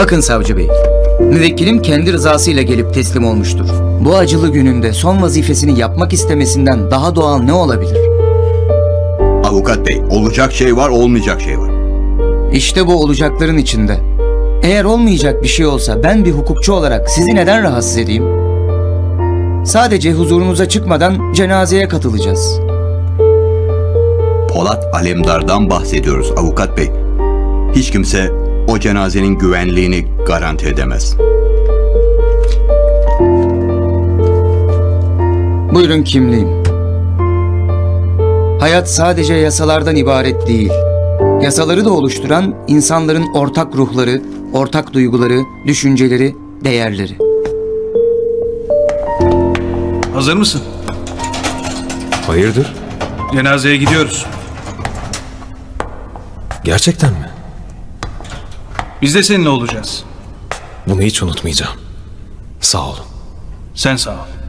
Bakın savcı bey, müvekkilim kendi rızasıyla gelip teslim olmuştur. Bu acılı gününde son vazifesini yapmak istemesinden daha doğal ne olabilir? Avukat bey, olacak şey var, olmayacak şey var. İşte bu olacakların içinde. Eğer olmayacak bir şey olsa ben bir hukukçu olarak sizi neden rahatsız edeyim? Sadece huzurunuza çıkmadan cenazeye katılacağız. Polat Alemdar'dan bahsediyoruz avukat bey. Hiç kimse o cenazenin güvenliğini garanti edemez. Buyurun kimliğim. Hayat sadece yasalardan ibaret değil. Yasaları da oluşturan insanların ortak ruhları, ortak duyguları, düşünceleri, değerleri. Hazır mısın? Hayırdır? Cenazeye gidiyoruz. Gerçekten mi? Biz de seninle olacağız. Bunu hiç unutmayacağım. Sağ olun. Sen sağ ol.